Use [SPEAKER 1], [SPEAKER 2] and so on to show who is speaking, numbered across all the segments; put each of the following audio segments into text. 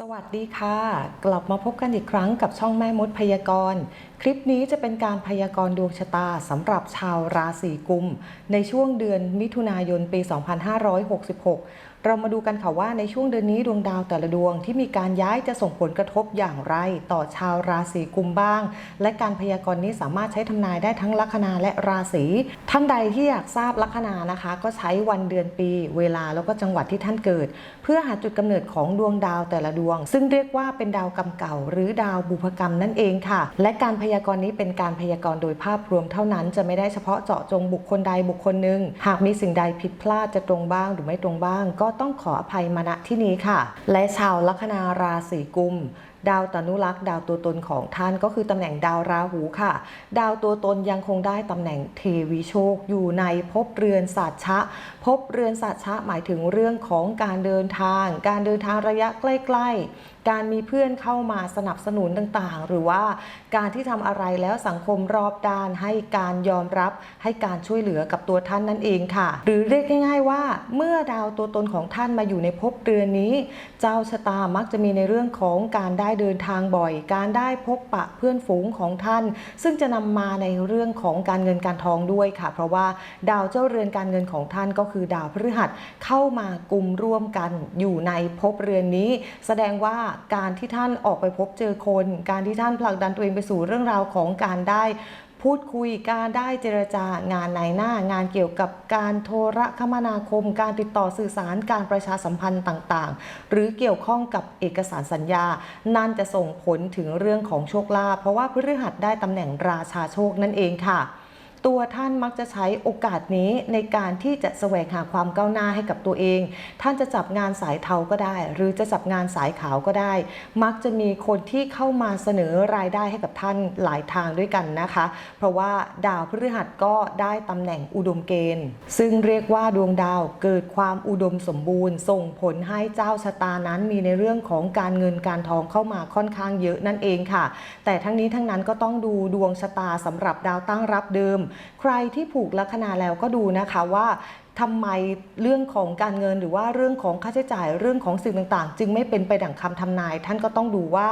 [SPEAKER 1] สวัสดีค่ะ กลับมาพบกันอีกครั้งกับช่องแม่มดพยากรณ์ คลิปนี้จะเป็นการพยากรณ์ดวงชะตาสำหรับชาวราศีกุม ในช่วงเดือนมิถุนายนปี 2566 เรามาดูกันค่ะว่าในช่วงเดือนนี้ดวงดาวแต่ละดวงที่มีการย้ายจะส่งผลกระทบอย่างไร ต่อชาวราศีกุมบ้าง และการพยากรณ์นี้สามารถใช้ทำนายได้ทั้งลัคนาและราศีท่านใดที่อยากทราบลัคนานะคะ ก็ใช้วันเดือนปี เวลาแล้วก็จังหวัดที่ท่านเกิด เพื่อหาจุดกำเนิดของดวงดาวแต่ละดวง ซึ่งเรียกว่าเป็นดาวกรรมเก่า หรือดาวบุพกรรมนั่นเองค่ะ และการพยากรณ์นี้เป็นการพยากรณ์โดยภาพรวมเท่านั้นจะไม่ได้เฉพาะเจาะจงบุคคลใดบุคคลหนึ่งหากมีสิ่งใดผิดพลาดจะตรงบ้างหรือไม่ตรงบ้างก็ต้องขออภัยมาณที่นี้ค่ะ และชาวลัคนาราศีกุมดาวตนุรักษ์ดาวตัวตนของท่านก็คือตำแหน่งดาวราหูค่ะ ดาวตัวตนยังคงได้ตำแหน่งเทวีโชคอยู่ในภพเรือนศาสตชะภพเรือนศาสตชะหมายถึงเรื่องของการเดินทาง การเดินทางระยะใกล้ ๆ การมีเพื่อนเข้ามาสนับสนุนต่างๆ หรือว่าการที่ทำอะไรแล้วสังคมรอบด้านให้การยอมรับให้การช่วยเหลือกับตัวท่านนั่นเองค่ะ หรือเรียกง่าย ๆ ว่า เมื่อดาวตัวตนของท่านมาอยู่ในภพเรือนนี้ เจ้าชะตามักจะมีในเรื่องของการได้เดินทางบ่อย การได้พบปะเพื่อนฝูงของท่าน ซึ่งจะนำมาในเรื่องของการเงินการทองด้วยค่ะ เพราะว่าดาวเจ้าเรือนการเงินของท่านก็คือดาวพฤหัสเข้ามากลุ่มร่วมกันอยู่ในภพเรือนนี้ แสดงว่าการที่ท่านออกไปพบเจอคน การที่ท่านผลักดันตัวเองไปสู่เรื่องราวของการได้พูดคุยการได้เจรจางานในหน้างานเกี่ยวกับการโทรคมนาคม การติดต่อสื่อสารการประชาสัมพันธ์ต่างๆ หรือเกี่ยวข้องกับเอกสารสัญญา นั่นจะส่งผลถึงเรื่องของโชคลาภเพราะว่าพฤหัสได้ตำแหน่งราชาโชคนั่นเองค่ะ ตัวท่านมักจะใช้โอกาสนี้ในการที่จะแสวงหาความก้าวหน้าให้กับตัวเอง ท่านจะจับงานสายเทาก็ได้ หรือจะจับงานสายขาวก็ได้ มักจะมีคนที่เข้ามาเสนอรายได้ให้กับท่านหลายทางด้วยกันนะคะ เพราะว่าดาวพฤหัสก็ได้ตำแหน่งอุดมเกณฑ์ ซึ่งเรียกว่าดวงดาวเกิดความอุดมสมบูรณ์ ส่งผลให้เจ้าชะตานั้นมีในเรื่องของการเงินการทองเข้ามาค่อนข้างเยอะนั่นเองค่ะ แต่ทั้งนี้ทั้งนั้นก็ต้องดูดวงชะตาสำหรับดาวตั้งรับเดิมใครที่ผูกลัคนาแล้วก็ดูนะคะว่าทำไมเรื่องของการเงินหรือว่าเรื่องของค่าใช้จ่ายเรื่องของสิ่งต่างๆ จึงไม่เป็นไปดั่งคำทำนาย ท่านก็ต้องดูว่า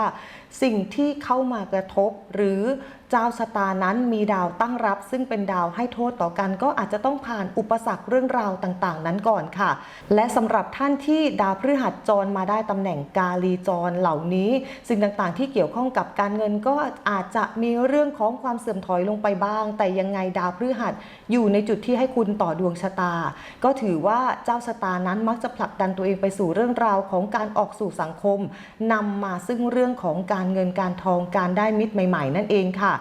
[SPEAKER 1] สิ่งที่เข้ามากระทบหรือ เจ้าชะตานั้นมีดาวตั้งรับ ซึ่งเป็นดาวให้โทษต่อกัน ก็อาจจะต้องผ่านอุปสรรคเรื่องราวต่างๆ นั้นก่อนค่ะ และสำหรับท่านที่ดาวพฤหัสจรมาได้ตำแหน่งกาลีจรเหล่านี้ สิ่งต่างๆ ที่เกี่ยวข้องกับการเงินก็อาจจะมีเรื่องของความเสื่อมถอยลงไปบ้าง แต่ยังไงดาวพฤหัสอยู่ในจุดที่ให้คุณต่อดวงชะตา ก็ถือว่าเจ้าชะตานั้นมักจะผลักดันตัวเองไปสู่เรื่องราวของการออกสู่สังคมนำมาซึ่งเรื่องของการเงินการทองการได้มิตรใหม่ ๆ นั่นเองค่ะ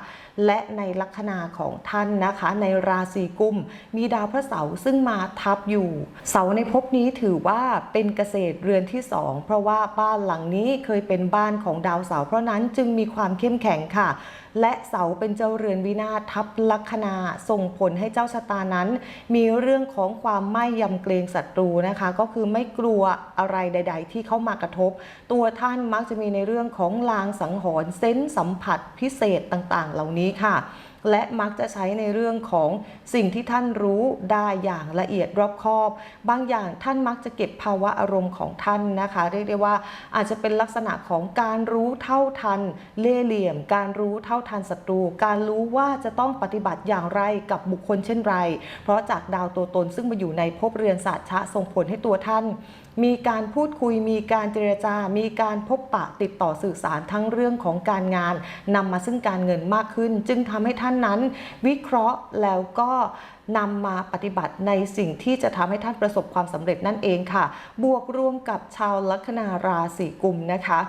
[SPEAKER 1] และในลัคนาของท่านนะคะ ในราศีกุม มีดาวพระเสาร์ซึ่งมาทับอยู่ เสาในภพนี้ถือว่าเป็นเกษตรเรือนที่สองเพราะว่าบ้านหลังนี้เคยเป็นบ้านของดาวเสาร์เพราะนั้นจึงมีความเข้มแข็งค่ะ และเสาเป็นเจ้าเรือนวินาศทับลัคนาส่งผลให้เจ้าชะตานั้น มีเรื่องของความไม่ยำเกรงศัตรูนะคะ ก็คือไม่กลัวอะไรใด ๆ ที่เข้ามากระทบ ตัวท่านมักจะมีในเรื่องของลางสังหรณ์เซนส์สัมผัสพิเศษต่างๆ เหล่านี้ค่ะ และมักจะใช้ในเรื่องของสิ่งที่ท่านรู้ได้อย่างละเอียดรอบคอบ บางอย่างท่านมักจะเก็บภาวะอารมณ์ของท่านนะคะ เรียกได้ว่าอาจจะเป็นลักษณะของการรู้เท่าทัน เล่เหลี่ยม การรู้เท่าทันศัตรู การรู้ว่าจะต้องปฏิบัติอย่างไรกับบุคคลเช่นไร เพราะจากดาวตัวตนซึ่งมาอยู่ในภพเรือนศาสตร์ชะส่งผลให้ตัวท่าน มีการพูดคุย มีการเจรจา มีการพบปะติดต่อสื่อสารทั้งเรื่องของการงานนำมาซึ่งการเงินมากขึ้น จึงทำให้ท่านนั้นวิเคราะห์แล้วก็ นำมาปฏิบัติในสิ่งที่จะทำให้ท่านประสบความสำเร็จนั่นเองค่ะ บวกรวมกับชาวลัคนาราศีกุมนะคะ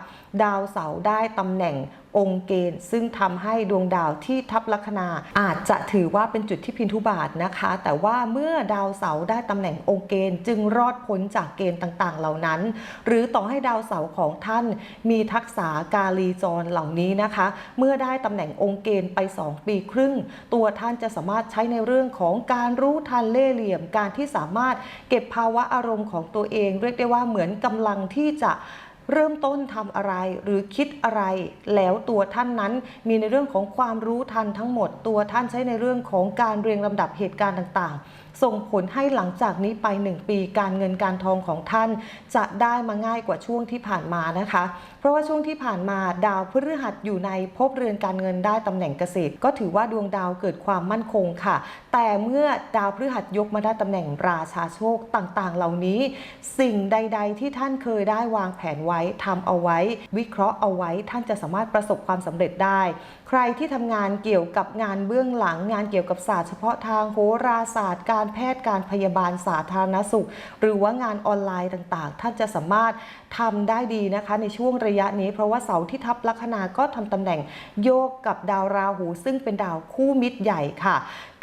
[SPEAKER 1] ดาวเสาร์ได้ตำแหน่งองค์เกณฑ์ ซึ่งทำให้ดวงดาวที่ทับลัคนาอาจจะถือว่าเป็นจุดที่พินทุบาทนะคะ แต่ว่าเมื่อดาวเสาร์ได้ตำแหน่งองค์เกณฑ์ จึงรอดพ้นจากเกณฑ์ต่างๆ เหล่านั้น หรือต่อให้ดาวเสาร์ของท่านมีทักษะกาลีจรเหล่านี้นะคะ เมื่อได้ตำแหน่งองค์เกณฑ์ไป 2 ปีครึ่ง ตัวท่านจะสามารถใช้ในเรื่องของการรู้ทันเล่เหลี่ยม การที่สามารถเก็บภาวะอารมณ์ของตัวเอง เรียกได้ว่าเหมือนกำลังที่จะเริ่มต้นทำอะไรหรือคิดอะไร แล้วตัวท่านนั้นมีในเรื่องของความรู้ทันทั้งหมด ตัวท่านใช้ในเรื่องของการเรียงลำดับเหตุการณ์ต่างๆ ส่งผลให้หลังจากนี้ไป 1 ปีการเงินการทองของท่าน จะได้มาง่ายกว่าช่วงที่ผ่านมานะคะ เพราะว่าช่วงที่ผ่านมาดาวพฤหัสอยู่ในภพเรือนการเงินได้ตำแหน่งเกษตร ก็ถือว่าดวงดาวเกิดความมั่นคงค่ะ แต่เมื่อดาวพฤหัสยกมาได้ตำแหน่งราชาโชคต่างๆ เหล่านี้ สิ่งใด ๆ ที่ท่านเคยได้วางแผนไว้ทำเอาไว้ วิเคราะห์เอาไว้ท่านจะสามารถประสบความสำเร็จได้ ใครที่ทำงานเกี่ยวกับงานเบื้องหลังงานเกี่ยวกับศาสตร์เฉพาะทางโหราศาสตร์การแพทย์การพยาบาลสาธารณสุข หรือว่างานออนไลน์ต่างๆ ท่านจะสามารถทำได้ดีนะคะ ในช่วงระยะนี้ เพราะว่าเสาที่ทับลัคนาก็ทำตำแหน่งโยกกับดาวราหู ซึ่งเป็นดาวคู่มิตรใหญ่ค่ะ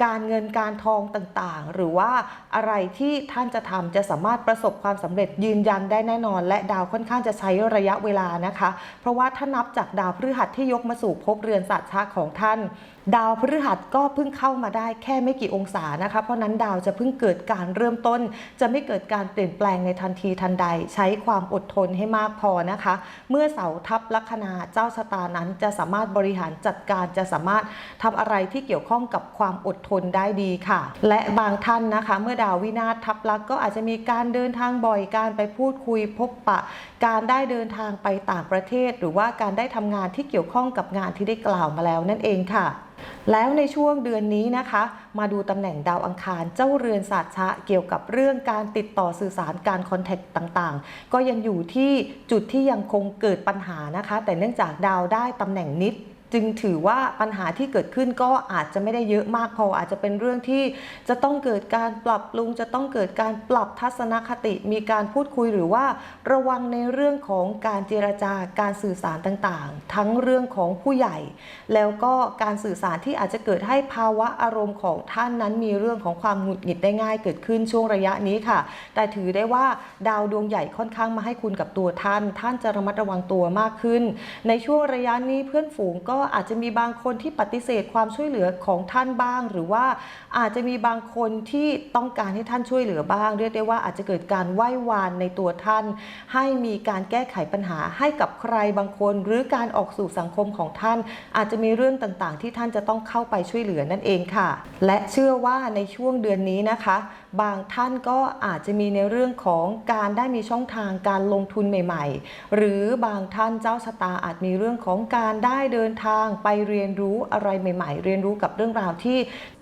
[SPEAKER 1] การเงินการทองต่างๆ หรือว่าอะไรที่ท่านจะทำจะสามารถประสบความสำเร็จยืนยันได้แน่นอน และดาวค่อนข้างจะใช้ระยะเวลานะคะ เพราะว่าถ้านับจากดาวพฤหัสที่ยกมาสู่ภพเรือนสัตชาของท่าน ดาวพฤหัสก็เพิ่งเข้ามาได้แค่ไม่กี่องศานะคะ เพราะนั้นดาวจะเพิ่งเกิดการเริ่มต้น จะไม่เกิดการเปลี่ยนแปลงในทันทีทันใด ใช้ความอดทนให้มากพอนะคะ เมื่อเสาทับลัคนาเจ้าชะตานั้นจะสามารถบริหารจัดการจะสามารถทำอะไรที่เกี่ยวข้องกับความอดทนได้ดีค่ะ และบางท่านนะคะ เมื่อดาววินาศทับลักษณ์ก็อาจจะมีการเดินทางบ่อยการไปพูดคุยพบปะ การได้เดินทางไปต่างประเทศ หรือว่าการได้ทำงานที่เกี่ยวข้องกับงานที่ได้กล่าวมาแล้วนั่นเองค่ะแล้วในช่วงเดือนนี้นะคะ มาดูตำแหน่งดาวอังคารเจ้าเรือนศาสตร์ชะเกี่ยวกับเรื่องการติดต่อสื่อสารการคอนแทคต่างๆ ก็ยังอยู่ที่จุดที่ยังคงเกิดปัญหานะคะ แต่เนื่องจากดาวได้ตำแหน่งนิด จึงถือว่าปัญหาที่เกิดขึ้นก็อาจจะไม่ได้เยอะมากพอ อาจจะเป็นเรื่องที่จะต้องเกิดการปรับปรุง จะต้องเกิดการปรับทัศนคติ มีการพูดคุยหรือว่าระวังในเรื่องของการเจรจาการสื่อสารต่างๆ ทั้งเรื่องของผู้ใหญ่ แล้วก็การสื่อสารที่อาจจะเกิดให้ภาวะอารมณ์ของท่านนั้น มีเรื่องของความหงุดหงิดได้ง่ายเกิดขึ้นช่วงระยะนี้ค่ะ แต่ถือได้ว่าดาวดวงใหญ่ค่อนข้างมาให้คุณกับตัวท่าน ท่านจะระมัดระวังตัวมากขึ้น ในช่วงระยะนี้เพื่อนฝูงก็อาจจะมีบางคนที่ปฏิเสธความช่วยเหลือของท่านบ้าง หรือว่าอาจจะมีบางคนที่ต้องการให้ท่านช่วยเหลือบ้าง เรียกได้ว่าอาจจะเกิดการไหว้วานในตัวท่าน ให้มีการแก้ไขปัญหาให้กับใครบางคน หรือการออกสู่สังคมของท่าน อาจจะมีเรื่องต่างๆ ที่ท่านจะต้องเข้าไปช่วยเหลือนั่นเองค่ะ และเชื่อว่าในช่วงเดือนนี้นะคะบางท่านก็อาจจะมีในเรื่องของการได้มีช่องทางการลงทุนใหม่ ๆ หรือบางท่านเจ้าชะตาอาจมีเรื่องของการได้เดินทางไปเรียนรู้อะไรใหม่ ๆ เรียนรู้กับเรื่องราวที่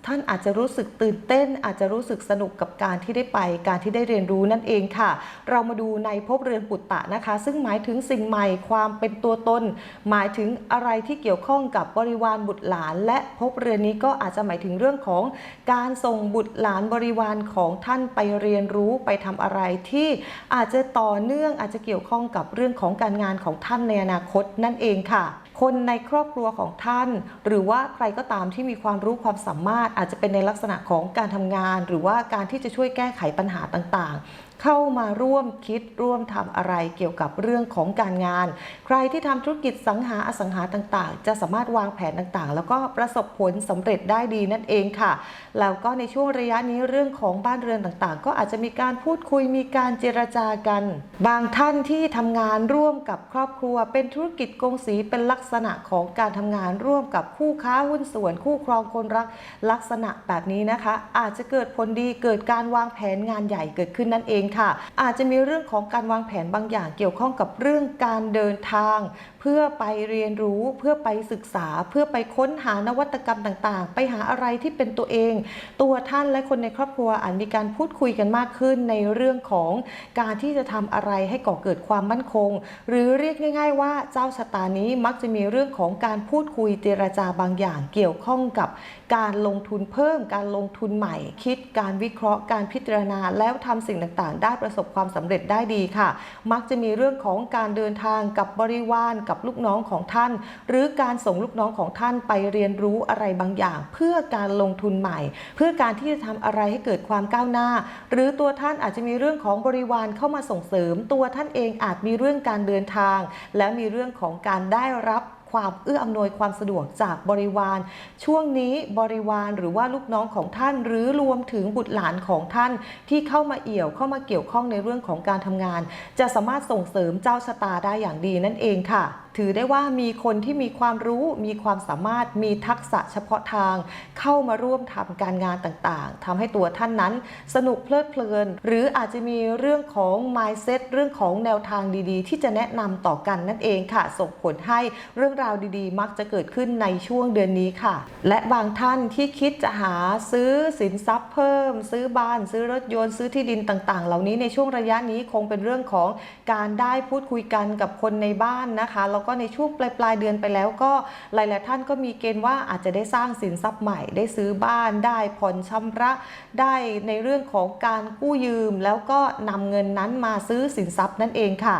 [SPEAKER 1] ท่านอาจจะรู้สึกตื่นเต้น อาจจะรู้สึกสนุกกับการที่ได้ไป การที่ได้เรียนรู้นั่นเองค่ะ เรามาดูในภพเรือนปุตตะนะคะ ซึ่งหมายถึงสิ่งใหม่ความเป็นตัวตน หมายถึงอะไรที่เกี่ยวข้องกับบริวารบุตรหลาน และภพเรือนนี้ก็อาจจะหมายถึงเรื่องของการส่งบุตรหลานบริวารของท่านไปเรียนรู้ไปทำอะไรที่อาจจะต่อเนื่องอาจจะเกี่ยวข้องกับเรื่องของการงานของท่านในอนาคตนั่นเองค่ะ คนในครอบครัวของท่าน หรือว่าใครก็ตามที่มีความรู้ความสามารถอาจจะเป็นในลักษณะของการทำงาน หรือว่าการที่จะช่วยแก้ไขปัญหาต่าง เข้ามาร่วมคิดร่วมทำอะไรเกี่ยวกับเรื่องของการงาน ใครที่ทำธุรกิจสังหาอสังหาต่างๆ จะสามารถวางแผนต่างๆ แล้วก็ประสบผลสำเร็จได้ดีนั่นเองค่ะ แล้วก็ในช่วงระยะนี้เรื่องของบ้านเรือนต่างๆ ก็อาจจะมีการพูดคุยมีการเจรจากัน บางท่านที่ทำงานร่วมกับครอบครัว เป็นธุรกิจกงสีเป็นลักษณะของการทำงานร่วมกับคู่ค้าหุ้นส่วน คู่ครองคนรักลักษณะแบบนี้นะคะ อาจจะเกิดผลดีเกิดการวางแผนงานใหญ่เกิดขึ้นนั่นเองค่ะ อาจจะมีเรื่องของการวางแผนบางอย่างเกี่ยวข้องกับเรื่องการเดินทาง เพื่อไปเรียนรู้เพื่อไปศึกษา เพื่อไปค้นหานวัตกรรมต่างๆ ไปหาอะไรที่เป็นตัวเอง ตัวท่านและคนในครอบครัวอาจมีการพูดคุยกันมากขึ้นในเรื่องของการที่จะทำอะไรให้ก่อเกิดความมั่นคง หรือเรียกง่าย ๆ ว่าเจ้าชะตานี้มักจะมีเรื่องของการพูดคุยเจรจาบางอย่างเกี่ยวข้องกับการลงทุนเพิ่ม การลงทุนใหม่ คิดการวิเคราะห์การพิจารณาแล้วทำสิ่งต่างๆได้ประสบความสำเร็จได้ดีค่ะ มักจะมีเรื่องของการเดินทางกับบริวารกับลูกน้องของท่าน หรือการส่งลูกน้องของท่านไปเรียนรู้อะไรบางอย่าง เพื่อการลงทุนใหม่ เพื่อการที่จะทำอะไรให้เกิดความก้าวหน้า หรือตัวท่านอาจจะมีเรื่องของบริวารเข้ามาส่งเสริม ตัวท่านเองอาจมีเรื่องการเดินทาง และมีเรื่องของการได้รับ ความเอื้ออำนวยความสะดวกจากบริวาร ช่วงนี้บริวารหรือว่าลูกน้องของท่าน หรือรวมถึงบุตรหลานของท่านที่เข้ามาเอี่ยวเข้ามาเกี่ยวข้องในเรื่องของการทำงาน จะสามารถส่งเสริมเจ้าชะตาได้อย่างดีนั่นเองค่ะ ถือได้ว่ามีคนที่มีความรู้ มีความสามารถ มีทักษะเฉพาะทาง เข้ามาร่วมทำการงานต่างๆทำให้ตัวท่านนั้นสนุกเพลิดเพลิน หรืออาจจะมีเรื่องของ mindset เรื่องของแนวทางดี ๆ ที่จะแนะนำต่อกันนั่นเองค่ะ ส่งผลให้เรื่องราวดีๆ มักจะเกิดขึ้นในช่วงเดือนนี้ค่ะ และบางท่านที่คิดจะหาซื้อสินทรัพย์เพิ่ม ซื้อบ้าน ซื้อรถยนต์ซื้อที่ดินต่างๆ เหล่านี้ในช่วงระยะนี้คงเป็นเรื่องของการได้พูดคุยกันกับคนในบ้านนะคะแล้วก็ในช่วงปลายปลายเดือนไปแล้วก็หลาย ๆ ท่านก็มีเกณฑ์ว่าอาจจะได้สร้างสินทรัพย์ใหม่ ได้ซื้อบ้านได้ผ่อนชำระได้ในเรื่องของการกู้ยืม แล้วก็นำเงินนั้นมาซื้อสินทรัพย์นั่นเองค่ะ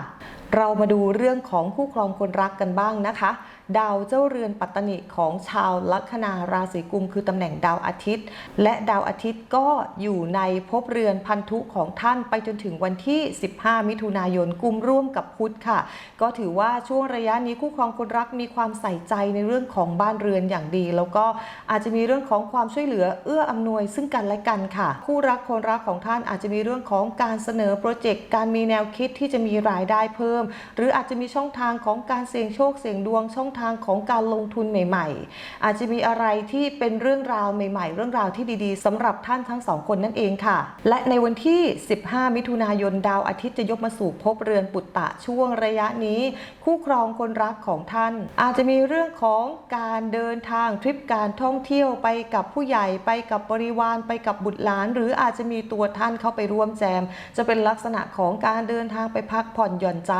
[SPEAKER 1] เรามาดูเรื่องของคู่ครองคนรักกันบ้างนะคะ ดาวเจ้าเรือนปัตตนิของชาวลัคนาราศีกุม คือตำแหน่งดาวอาทิตย์ และดาวอาทิตย์ก็อยู่ในภพเรือนพันธุของท่านไปจนถึงวันที่ 15 มิถุนายนกุมร่วมกับพุธค่ะ ก็ถือว่าช่วงระยะนี้คู่ครองคนรักมีความใส่ใจในเรื่องของบ้านเรือนอย่างดี แล้วก็อาจจะมีเรื่องของความช่วยเหลือเอื้ออำนวยซึ่งกันและกันค่ะ คู่รักคนรักของท่านอาจจะมีเรื่องของการเสนอโปรเจกต์การมีแนวคิดที่จะมีรายได้เพิ่ม หรืออาจจะมีช่องทางของการเสี่ยงโชคเสี่ยงดวงช่องทางของการลงทุนใหม่ ๆ อาจจะมีอะไรที่เป็นเรื่องราวใหม่ ๆ เรื่องราวที่ดีๆสำหรับท่านทั้งสองคนนั่นเองค่ะ และในวันที่ 15 มิถุนายนดาวอาทิตย์จะยกมาสู่ภพเรือนปุตตะช่วงระยะนี้ คู่ครองคนรักของท่าน อาจจะมีเรื่องของการเดินทางทริปการท่องเที่ยวไปกับผู้ใหญ่ไปกับบริวารไปกับบุตรหลาน หรืออาจจะมีตัวท่านเข้าไปร่วมแจม จะเป็นลักษณะของการเดินทางไปพักผ่อนหย่อนใจ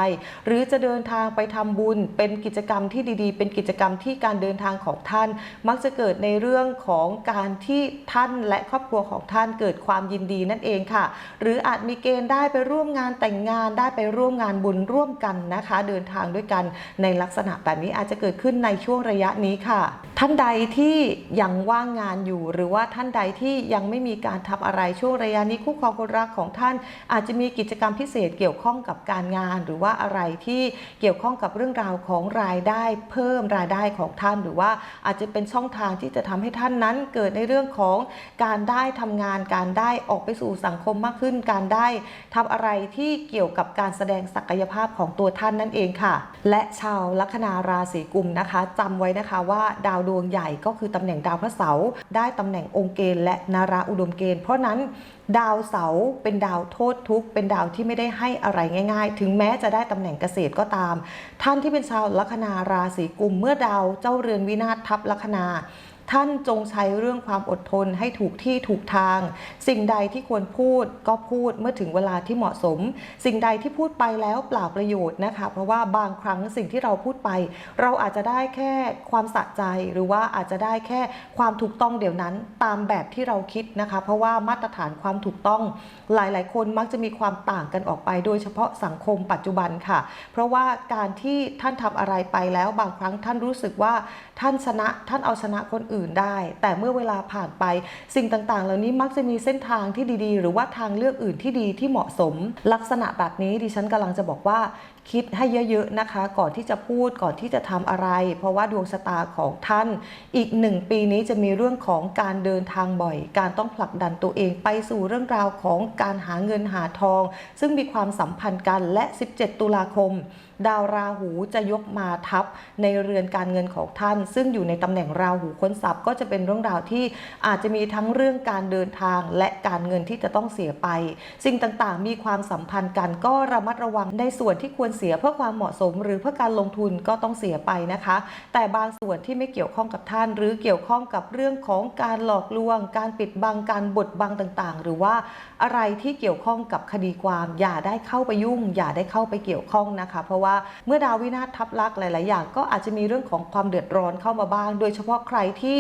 [SPEAKER 1] หรือจะเดินทางไปทำบุญเป็นกิจกรรมที่ดีเป็นกิจกรรมที่การเดินทางของท่าน มักจะเกิดในเรื่องของการที่ท่านและครอบครัวของท่านเกิดความยินดีนั่นเองค่ะ หรืออาจมีเกณฑ์ได้ไปร่วมงานแต่งงานได้ไปร่วมงานบุญร่วมกันนะคะ เดินทางด้วยกันในลักษณะแบบนี้อาจจะเกิดขึ้นในช่วงระยะนี้ค่ะ ท่านใดที่ยังว่างงานอยู่ หรือว่าท่านใดที่ยังไม่มีการทำอะไรช่วงระยะนี้คู่ครองคนรักของท่าน อาจจะมีกิจกรรมพิเศษเกี่ยวข้องกับการงาน หรือว่าอะไรที่เกี่ยวข้องกับเรื่องราวของรายได้เพิ่มรายได้ของท่าน หรือว่าอาจจะเป็นช่องทางที่จะทำให้ท่านนั้นเกิดในเรื่องของการได้ทำงานการได้ออกไปสู่สังคมมากขึ้น การได้ทำอะไรที่เกี่ยวกับการแสดงศักยภาพของตัวท่านนั่นเองค่ะ และชาวลัคนาราศีกุมนะคะจำไว้นะคะว่าดาวดวงใหญ่ก็คือตำแหน่งดาวพระเสาร์ได้ตำแหน่งองค์เกณฑ์และนาราอุดมเกณฑ์เพราะนั้น ดาวเสาเป็นดาวโทษทุกข์ เป็นดาวที่ไม่ได้ให้อะไรง่าย ๆ ถึงแม้จะได้ตำแหน่งเกษตรก็ตาม ท่านที่เป็นชาวลัคนาราศีกุมเมื่อดาวเจ้าเรือนวินาศทับลัคนา ท่านจงใช้เรื่องความอดทนให้ถูกที่ถูกทาง สิ่งใดที่ควรพูดก็พูดเมื่อถึงเวลาที่เหมาะสม สิ่งใดที่พูดไปแล้วเปล่าประโยชน์นะคะ เพราะว่าบางครั้งสิ่งที่เราพูดไป เราอาจจะได้แค่ความสะใจ หรือว่าอาจจะได้แค่ความถูกต้องเดี๋ยวนั้นตามแบบที่เราคิดนะคะ เพราะว่ามาตรฐานความถูกต้องหลาย ๆ คนมักจะมีความต่างกันออกไป โดยเฉพาะสังคมปัจจุบันค่ะ เพราะว่าการที่ท่านทำอะไรไปแล้วบางครั้งท่านรู้สึกว่าท่านชนะท่านเอาชนะคนอื่นได้ แต่เมื่อเวลาผ่านไป สิ่งต่างๆ เหล่านี้มักจะมีเส้นทางที่ดีๆ หรือว่าทางเลือกอื่นที่ดีที่เหมาะสม ลักษณะแบบนี้ดิฉันกำลังจะบอกว่า คิดให้เยอะๆนะคะ ก่อนที่จะพูดก่อนที่จะทำอะไร เพราะว่าดวงชะตาของท่านอีกหนึ่งปีนี้จะมีเรื่องของการเดินทางบ่อย การต้องผลักดันตัวเองไปสู่เรื่องราวของการหาเงินหาทอง ซึ่งมีความสัมพันธ์กันและ 17 ตุลาคม ดาวราหูจะยกมาทับในเรือนการเงินของท่าน ซึ่งอยู่ในตำแหน่งราหูค้นทรัพย์ก็จะเป็นเรื่องราวที่อาจจะมีทั้งเรื่องการเดินทางและการเงินที่จะต้องเสียไป สิ่งต่างๆ มีความสัมพันธ์กันก็ระมัดระวังในส่วนที่ควรเสียเพื่อความเหมาะสม หรือเพื่อการลงทุนก็ต้องเสียไปนะคะ แต่บางส่วนที่ไม่เกี่ยวข้องกับท่าน หรือเกี่ยวข้องกับเรื่องของการหลอกลวง การปิดบังการบดบังต่างๆ หรือว่า อะไรที่เกี่ยวข้องกับคดีความ อย่าได้เข้าไปยุ่ง อย่าได้เข้าไปเกี่ยวข้องนะคะ เพราะว่าเมื่อดาววินาศทับลักษ์หลาย ๆ อย่าง ก็อาจจะมีเรื่องของความเดือดร้อนเข้ามาบ้าง โดยเฉพาะใครที่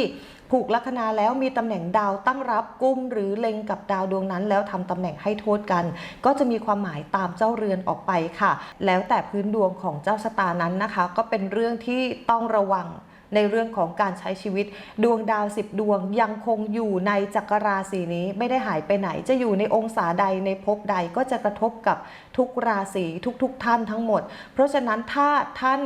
[SPEAKER 1] ผูกลัคนาแล้วมีตำแหน่งดาวตั้งรับกุมหรือเล็งกับดาวดวงนั้น แล้วทำตำแหน่งให้โทษกัน ก็จะมีความหมายตามเจ้าเรือนออกไปค่ะ แล้วแต่พื้นดวงของเจ้าชะตานั้นนะคะ ก็เป็นเรื่องที่ต้องระวัง ในเรื่องของการใช้ชีวิต ดวงดาว 10 ดวงยังคงอยู่ในจักรราศีนี้ไม่ได้หายไปไหน จะอยู่ในองศาใดในภพใดก็จะกระทบกับทุกราศีทุกๆทท่านทั้งหมด เพราะฉะนั้นถ้าท่าน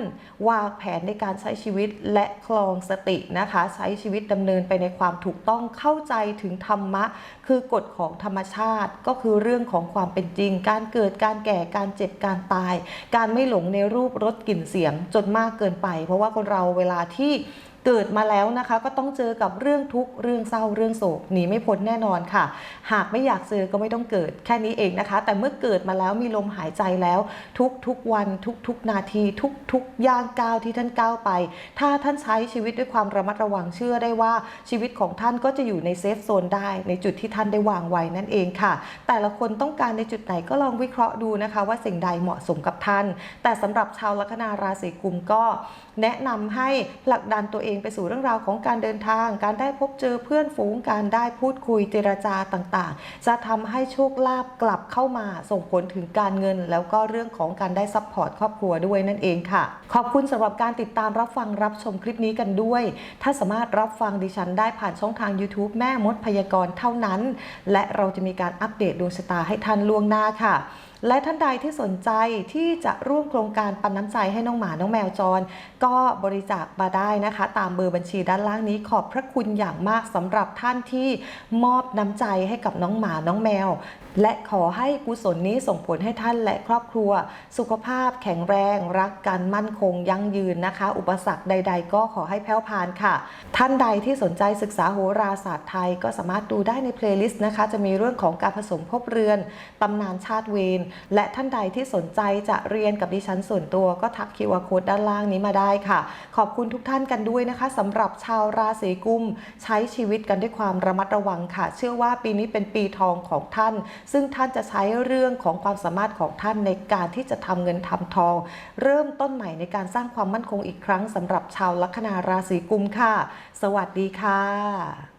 [SPEAKER 1] วางแผนในการใช้ชีวิตและคลองสตินะคะ ใช้ชีวิตดำเนินไปในความถูกต้องเข้าใจถึงธรรมะ คือกฎของธรรมชาติก็คือเรื่องของความเป็นจริง การเกิดการแก่การเจ็บการตาย การไม่หลงในรูปรสกลิ่นเสียงจนมากเกินไป เพราะว่าคนเราเวลาที่ que เกิดมาแล้วนะคะ ก็ต้องเจอกับเรื่องทุกข์เรื่องเศร้าเรื่องโศกหนีไม่พ้นแน่นอนค่ะ หากไม่อยากเจอก็ไม่ต้องเกิดแค่นี้เองนะคะ แต่เมื่อเกิดมาแล้วมีลมหายใจแล้ว ทุกทุกวันทุกทุกนาทีทุกทุกย่างก้าวที่ท่านก้าวไป ถ้าท่านใช้ชีวิตด้วยความระมัดระวังเชื่อได้ว่าชีวิตของท่านก็จะอยู่ในเซฟโซนได้ในจุดที่ท่านได้วางไว้นั่นเองค่ะ แต่ละคนต้องการในจุดไหนก็ลองวิเคราะห์ดูนะคะ ว่าสิ่งใดเหมาะสมกับท่าน แต่สำหรับชาวลัคนาราศีกุมก็ แนะนำให้ผลักดันตัวเองไปสู่เรื่องราวของการเดินทาง การได้พบเจอเพื่อนฝูงการได้พูดคุยเจรจาต่างๆ จะทำให้โชคลาภกลับเข้ามาส่งผลถึงการเงิน แล้วก็เรื่องของการได้ซัพพอร์ตครอบครัวด้วยนั่นเองค่ะ ขอบคุณสำหรับการติดตามรับฟังรับชมคลิปนี้กันด้วย ถ้าสามารถรับฟังดิฉันได้ผ่านช่องทาง YouTube แม่มดพยากรณ์เท่านั้น และเราจะมีการอัปเดตดวงชะตาให้ท่านล่วงหน้าค่ะ และท่านใดที่สนใจที่จะร่วมโครงการปันน้ำใจให้น้องหมาน้องแมวจร ก็บริจาคมาได้นะคะ ตามเบอร์บัญชีด้านล่างนี้ขอบพระคุณอย่างมากสำหรับท่านที่มอบน้ำใจให้กับน้องหมาน้องแมว และขอให้กุศลนี้ส่งผลให้ท่านและครอบครัว สุขภาพแข็งแรง รักกันมั่นคงยั่งยืนนะคะ อุปสรรคใด ๆ ก็ขอให้แพ้วพานค่ะ ท่านใดที่สนใจศึกษาโหราศาสตร์ไทยก็สามารถดูได้ในเพลย์ลิสต์นะคะ จะมีเรื่องของการผสมภพเรือนตำนานชาติเวรและท่านใดที่สนใจจะเรียนกับดิฉันส่วนตัวก็ทักคิวอาร์โค้ดด้านล่างนี้มาได้ค่ะ ขอบคุณทุกท่านกันด้วยนะคะสำหรับชาวราศีกุม ใช้ชีวิตกันด้วยความระมัดระวังค่ะ เชื่อว่าปีนี้เป็นปีทองของท่านซึ่งท่านจะใช้เรื่องของความสามารถของท่านในการที่จะทำเงินทำทอง เริ่มต้นใหม่ในการสร้างความมั่นคงอีกครั้งสำหรับชาวลัคนาราศีกุมค่ะ สวัสดีค่ะ